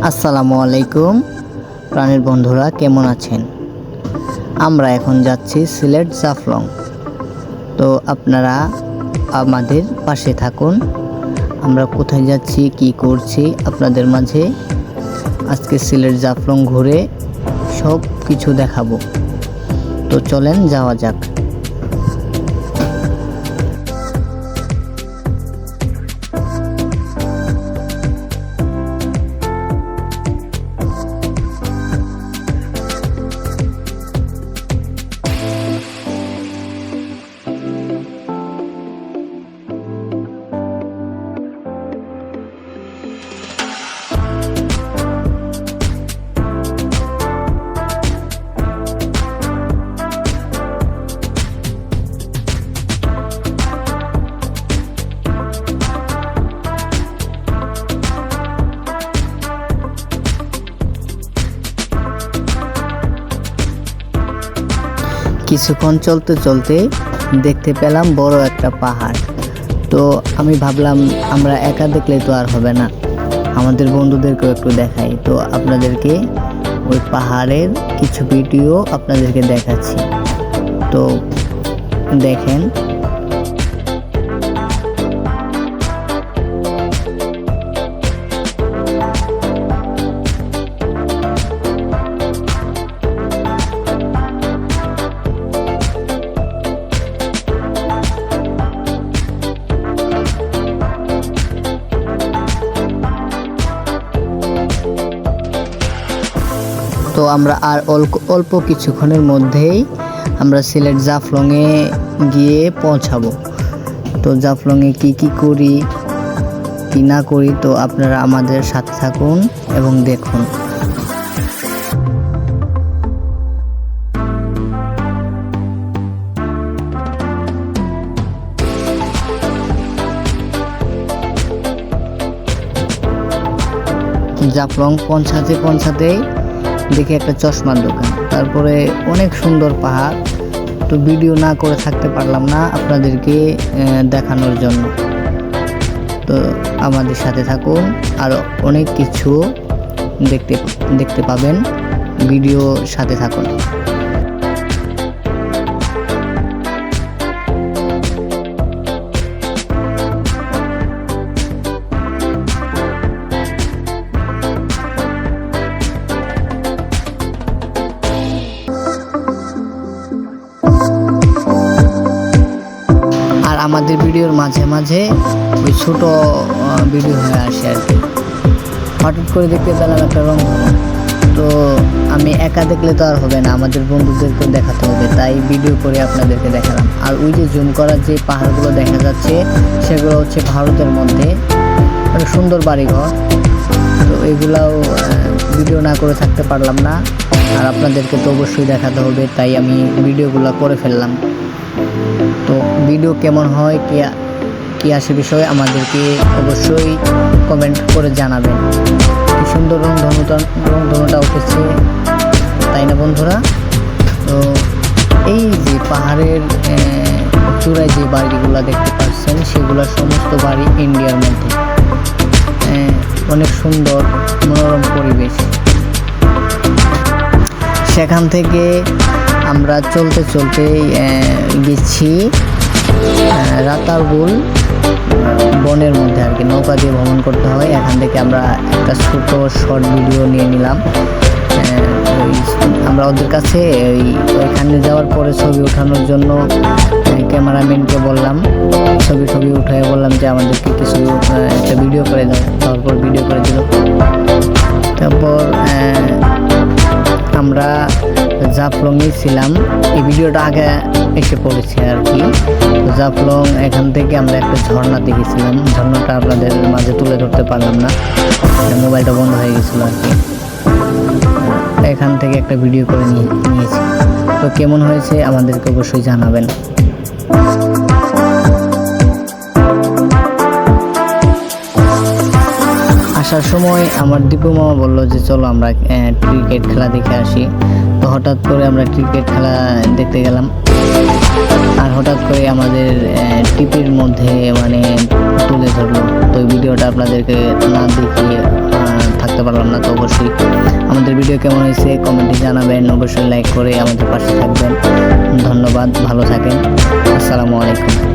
আসসালামু আলাইকুম। প্রাণীর বন্ধুরা, কেমন আছেন? আমরা এখন যাচ্ছি সিলেট জাফলং। তো আপনারা আমাদের পাশে থাকুন। আমরা কোথায় যাচ্ছি, কি করছি আপনাদের মাঝে আজকে সিলেট জাফলং ঘুরে সব কিছু দেখাবো। তো চলেন যাওয়া যাক। কিছুক্ষণ চলতে চলতে দেখতে পেলাম বড় একটা পাহাড়। তো আমি ভাবলাম, আমরা একা দেখলে তো আর হবে না। আমাদের বন্ধুদেরকেও একটু দেখাই। তো আপনাদেরকে ওই পাহাড়ের কিছু ভিডিও আপনাদেরকে দেখাচ্ছি। তো দেখেন তো আমরা আর অল্প অল্প কিছুক্ষণের মধ্যেই আমরা সিলেট জাফলংয়ে গিয়ে পৌঁছাবো। তো জাফলংয়ে কি কি করি, কি না করি, তো আপনারা আমাদের সাথে থাকুন এবং দেখুন। জাফলং পৌঁছাতে পৌঁছাতেই দেখি একটা চশমার দোকান। তারপরে অনেক সুন্দর পাহাড়। তো ভিডিও না করে থাকতে পারলাম না আপনাদেরকে দেখানোর জন্য। তো আমাদের সাথে থাকুন, আর অনেক কিছু দেখতে দেখতে পাবেন। ভিডিও সাথে থাকুন। আমাদের ভিডিওর মাঝে মাঝে ওই ছোটো ভিডিও হয়ে আসে আর কি। হঠাৎ করে দেখতে পেলাম একটা রং। তো আমি একা দেখলে তো আর হবে না, আমাদের বন্ধুদেরকে দেখাতে হবে। তাই ভিডিও করে আপনাদেরকে দেখালাম। আর ওই যে জুম করার যে পাহাড়গুলো দেখা যাচ্ছে, সেগুলো হচ্ছে ভারতের মধ্যে। অনেক সুন্দর বাড়িঘর। তো এগুলাও ভিডিও না করে থাকতে পারলাম না। আর আপনাদেরকে তো অবশ্যই দেখাতে হবে, তাই আমি ভিডিওগুলো করে ফেললাম। তো ভিডিও কেমন হয়, কি কি আসে বিষয়ে আমাদেরকে অবশ্যই কমেন্ট করে জানাবেন। কি সুন্দর রং ধনুটা রং ধনুটা উঠেছে, তাই না বন্ধুরা? তো এই যে পাহাড়ের চূড়ায় যে বাড়িগুলো দেখতে পাচ্ছেন, সেগুলো সমস্ত বাড়ি ইন্ডিয়ার মধ্যে। অনেক সুন্দর, মনোরম পরিবেশ। সেখান থেকে আমরা চলতে চলতে গেছি। রাতারগুল বনের মধ্যে আর কি, নৌকা দিয়ে ভ্রমণ করতে হয়। এখান থেকে আমরা একটা ছোট শর্ট ভিডিও নিয়ে নিলাম। আমরা ওদের কাছে, ওই ওইখানে যাওয়ার পরে ছবি ওঠানোর জন্য ক্যামেরাম্যানকে বললাম। ছবি ছবি উঠে বললাম যে, আমাদেরকে কিছু একটা ভিডিও করে দাও। তারপর ভিডিও করে দিল। তারপর আমরা জাফলংয়ে ছিলাম। এই ভিডিওটা আগে এসে পড়েছে আর কি। জাফলং এখান থেকে আমরা একটা ঝর্ণা দেখেছিলাম। ঝর্ণাটা আপনাদের মাঝে তুলে ধরতে পারলাম না। মোবাইলটা বন্ধ হয়ে গেছিল আর কি। এখান থেকে একটা ভিডিও করে নিয়ে, নিয়েছি। তো কেমন হয়েছে আমাদেরকে অবশ্যই জানাবেন। আসার সময় আমার দীপু মামা বলল যে, চলো আমরা ক্রিকেট খেলা দেখে আসি। তো হঠাৎ করে আমরা ক্রিকেট খেলা দেখতে গেলাম। আর হঠাৎ করে আমাদের টিপির মধ্যে মানে তুলে ধরলো। তো ভিডিওটা আপনাদেরকে না দেখিয়ে থাকতে পারলাম না, তো অবশ্যই আমাদের ভিডিও কেমন হয়েছে কমেন্টে জানাবেন। অবশ্যই লাইক করে আমাদের পাশে থাকবেন। ধন্যবাদ, ভালো থাকেন। আসসালামু আলাইকুম।